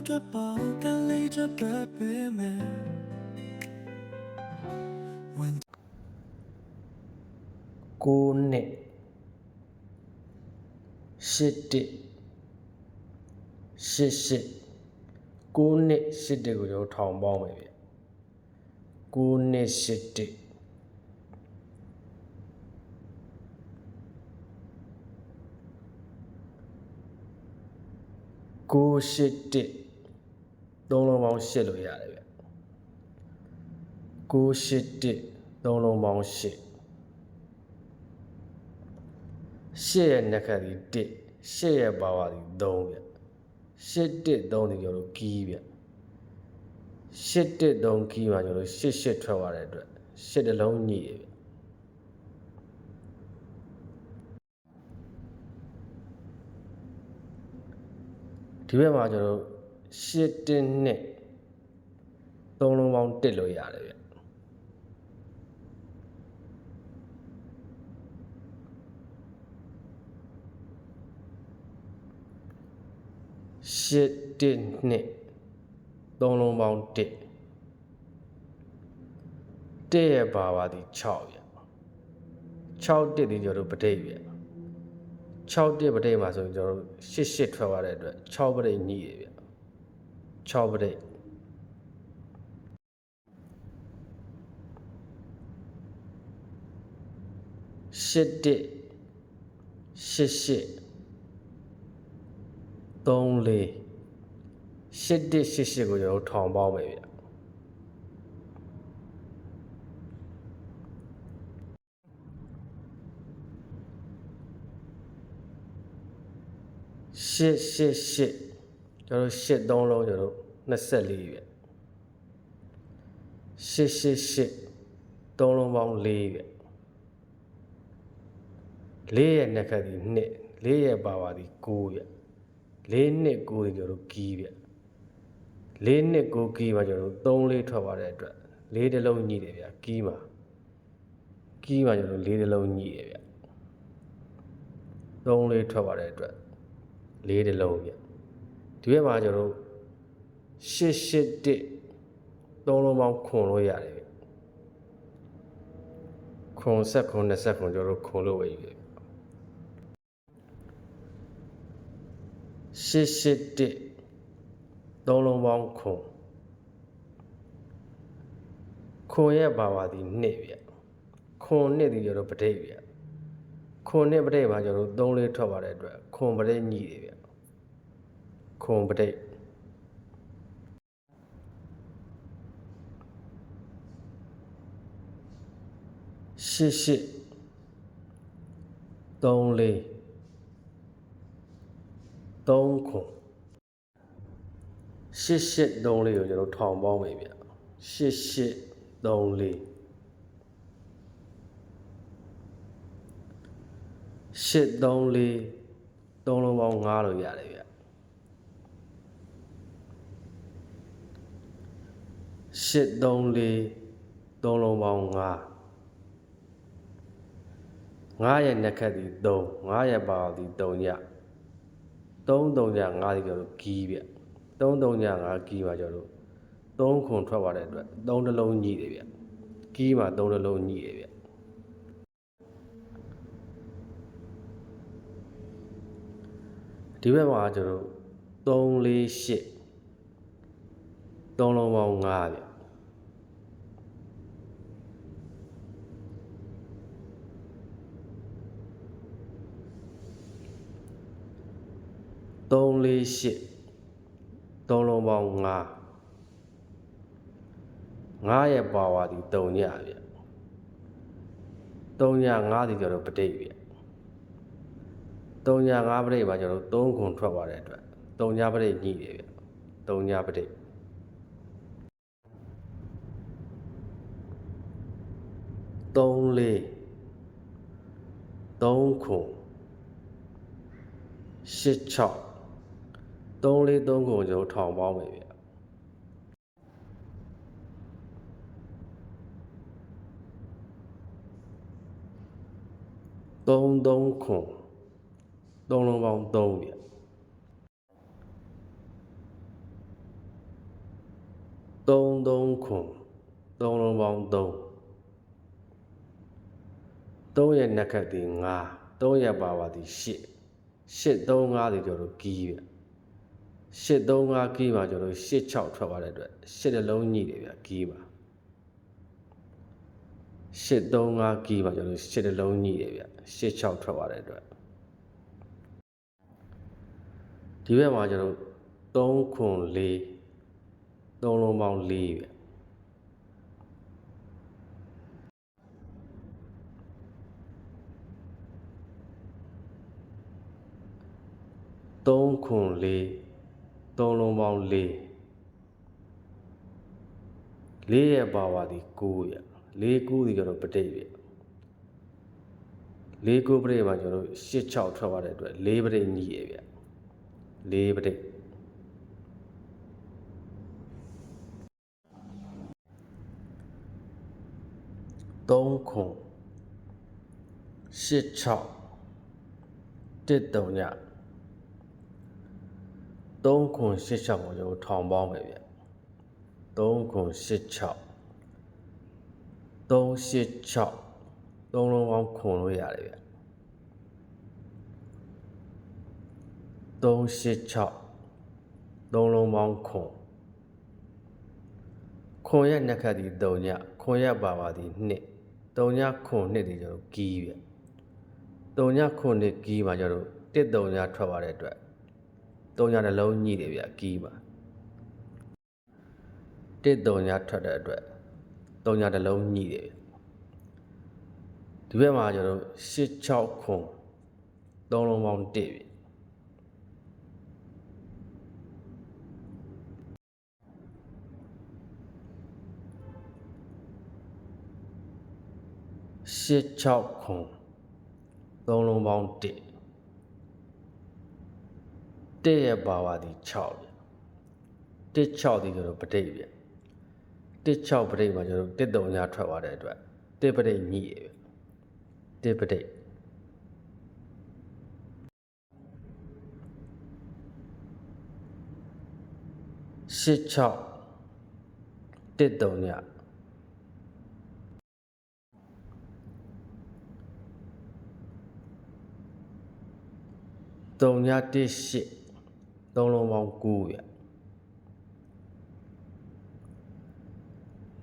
着宝，干累着的背面。问 9နှစ်8တစ်88 9နှစ်8တစ်ကိုကျွန်တော်ထောင်ပေါင်းမယ်ဗျ9နှစ်8တစ်ကိုရှိတစ် သုံးလုံးပေါင်း8လို့ရတယ်ဗျကိုရှိတစ်သုံးလုံးပေါင်း8ရှစ်ရဲ့နှက်ခတ်ဒီတစ်ရှစ်ရဲ့ပါဝါဒီ3ဗျရှစ်တစ်3ဒီကျွန်တော်တို့ကီးဗျရှစ်တစ်3ကီးမှာကျွန်တော်တို့ရှစ်ရှစ်ထွက်သွားတဲ့အတွက်ရှစ်တစ်လုံးညှိရဗျဒီဘက်မှာကျွန်တော် တို့ရှစ်တစ်နှစ်သုံးလုံးပေါင်းတစ်လို့ရတယ်ဗျရှစ်တစ်နှစ်သုံးလုံးပေါင်းတစ်တစ်ရဲ့ဘာပါဒီ6ဗျ6တစ်ဒီကျွန်တော်တို့ပဋိဗျ6တစ်ပဋိမှာဆိုရင်ကျွန်တော်တို့8 8ထွက်သွားတဲ့အတွက်6ပဋိညှိရဗျ 6ပဋိရှစ်တစ်ရှစ်ရှစ်3လေးရှစ်တစ်ရှစ်ရှစ်ကိုကျွန်တော်တို့ထောင်ပေါင်းမယ်ဗျရှစ်ရှစ်ရှစ် ကျွန်တော်တို့ရှစ်သုံးလုံးကျွန်တော်တို့24ဗျရှစ်ရှစ်ရှစ်သုံးလုံးပေါင်း4ဗျလေးရဲ့နှစ်ခတ်ဒီနှစ်လေးရဲ့ပါဝါဒီ9ဗျလေးနှစ်9ဒီကျွန်တော်တို့ကီးဗျလေးနှစ်9ကီးမှာကျွန်တော်တို့3လေးထွက်သွားတဲ့အတွက်လေးတစ်လုံးညှိတယ်ဗျကီးမှာကီးမှာကျွန်တော်တို့လေးတစ်လုံးညှိတယ်ဗျ3လေးထွက်သွားတဲ့အတွက်လေးတစ်လုံးဗျ ဒီဘက်မှာကျွန်တော်တို့ရှစ်ရှစ်တစ်သုံးလုံးပေါင်းခွန်လို့ရတယ်ဗျခွန်ဆက်ခွန်20ဆက်ခွန်ကျွန်တော်တို့ခွန်လို့ပဲယူတယ်ရှစ်ရှစ်တစ်သုံးလုံးပေါင်းခွန်ခွန်ရဲ့ဘာပါဒီနှစ်ဗျခွန်နှစ်ဒီကျွန်တော်ပဋိဗျခွန်နှစ်ပဋိမှာကျွန်တော်တို့သုံးလေးထွက်သွားတဲ့အတွက်ခွန်ပဋိညှိတယ်ဗျ ခွန်ပဋိရှစ်ရှစ်သုံးလေးသုံးခွန်ရှစ်ရှစ်သုံးလေးကိုကျွန်တော်ထောင်ပေါင်းမယ်ဗျရှစ်ရှစ်သုံးလေးရှစ်သုံးလေးသုံးလုံးပေါင်း9လို့ရတယ်ဗျ ရှစ်သုံးလေးသုံးလုံးပေါင်း9 9ရဲ့နှက်ခတ်ဒီ3 9ရဲ့ပါဒီ3ည3 3ည9ဒီကျော်လို့ကီးဗျ3 3ည9ကီးမှာကျော်လို့3ခွန်ထွက်သွားတဲ့အတွက်3တစ်လုံးညှိတယ်ဗျကီးမှာ3တစ်လုံးညှိတယ်ဗျဒီဘက်မှာကျော်လို့3 4 8 3လုံးပေါင်း9ဗျ 3 4 8သုံးလုံးပေါင်း9 9ရဲ့ပါဝါဒီ3ညဗျ3ည9ဒီကျတော့ပဋိဗျ3ည9ပဋိမှာကျတော့3ခွန်ထွက်သွားတဲ့အတွက်3ညပဋိညှိတယ်ဗျ3ညပဋိ3လေး3ခွန်8 6 3လေး3ခုကျွန်တော်ထောင်ပေါင်းမယ်ဗျ3 3ခု3လုံးပေါင်း3ဗျ33ခွန်3လုံးပေါင်း3 3ရဲ့နှစ်ခတ်သည်9 3ရဲ့ပါဝါသည်8 8 3 5သည်ကျွန်တော်တို့ကီးဗျ 8 3 5ကီးမှာကျွန်တော်တို့8 6ထွက်သွားတဲ့အတွက်8တစ်လုံးညှိတယ်ဗျကီးမှာ8 3 5ကီးမှာကျွန်တော်တို့8တစ်လုံးညှိတယ်ဗျ8 6ထွက်သွားတဲ့အတွက်ဒီဘက်မှာကျွန်တော်3ခွန်4 3လုံးပေါင်း4ဗျ3ခွန်4 3လုံးပေါင်း4 4ရဲ့ပါဝါဒီ9ရ4 9ဒီကျွန်တော်ပဋိပြ4 9ပဋိမှာကျွန်တော်8 6ထွက်သွားတဲ့အတွက်4ပဋိညီရဗျ4ပဋိ3ခွန်8 6 1 3ည 3ခွန်8 6ကိုကျွန်တော်ထောင်ပေါင်းမယ်ဗျ3ခွန်8 6 3 8 6 3လုံးပေါင်းခွန်လို့ရတယ်ဗျ3 8 6 3လုံးပေါင်းခွန်ခွန်ရဲ့နှစ်ခတ်ဒီ3ညခွန်ရဲ့ပါပါဒီ2 3ညခွန်2ဒီကျွန်တော်ကီးဗျ3ညခွန်2ကီးမှာကျွန်တော်1 3ညထွက်သွားတဲ့အတွက် 3ညနှလုံးညှိတယ်ဗျကီးမှာ1 3ညထွက်တဲ့အတွက်3ညနှလုံးညှိတယ်ဗျဒီဘက်မှာကျွန်တော်8 6ခွန်3လုံးပေါင်း1ဗျရှစ်6ခွန်သုံးလုံးပေါင်း1 တစ်ရဲ့ပါဝါဒီ6ဗျတစ်6ဒီကျွန်တော်ပဋိဗျတစ်6ပဋိမှာကျွန်တော်တစ်တုံညာထွက်သွားတဲ့အတွက်တစ်ပဋိညိရဗျတစ်ပဋိရှစ်6တစ်တုံညာတုံညာတစ်ရှစ် သုံးလုံးပေါင်း9ဗျ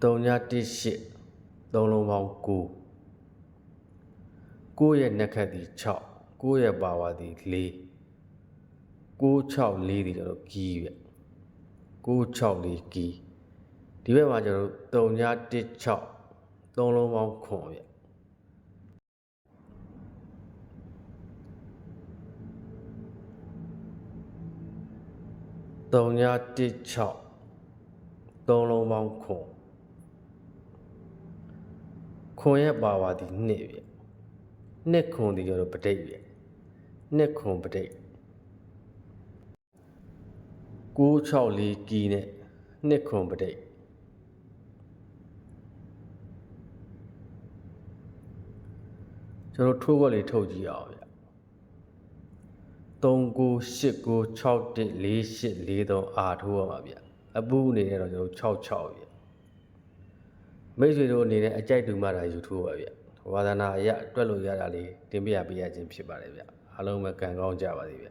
တုံညာတစ်ရှစ်သုံးလုံးပေါင်း9 9ရဲ့နှစ်ခတ်ဒီ6 9ရဲ့ပါဝါဒီ4 9 6 4ဒီကျွန်တော်ကီးဗျ9 6 4ကီးဒီဘက်မှာကျွန်တော်တုံညာတစ်6သုံးလုံးပေါင်းခွန်ဗျ တုံညာတစ်6သုံးလုံးပေါင်းခွန်ခွန်ရဲ့ပါဝါဒီ2ဗျနှစ်ခွန်ဒီကျွန်တော်ပဋိဗျနှစ်ခွန်ပဋိ964ကီနဲ့နှစ်ခွန်ပဋိကျွန်တော်ထိုးခွက်လေးထုတ်ကြည့်အောင်ဗျ 3989614843အာထိုးရမှာဗျအပူအနေနဲ့တော့ကျွန်တော်66ဗျမိတ်ဆွေတို့အနေနဲ့အကြိုက်တူမှတာယူထိုးပါဗျဝါသနာအရတွက်လို့ရတာလေးတင်ပြပေးရခြင်းဖြစ်ပါတယ်ဗျအားလုံးပဲကံကောင်းကြပါစေဗျ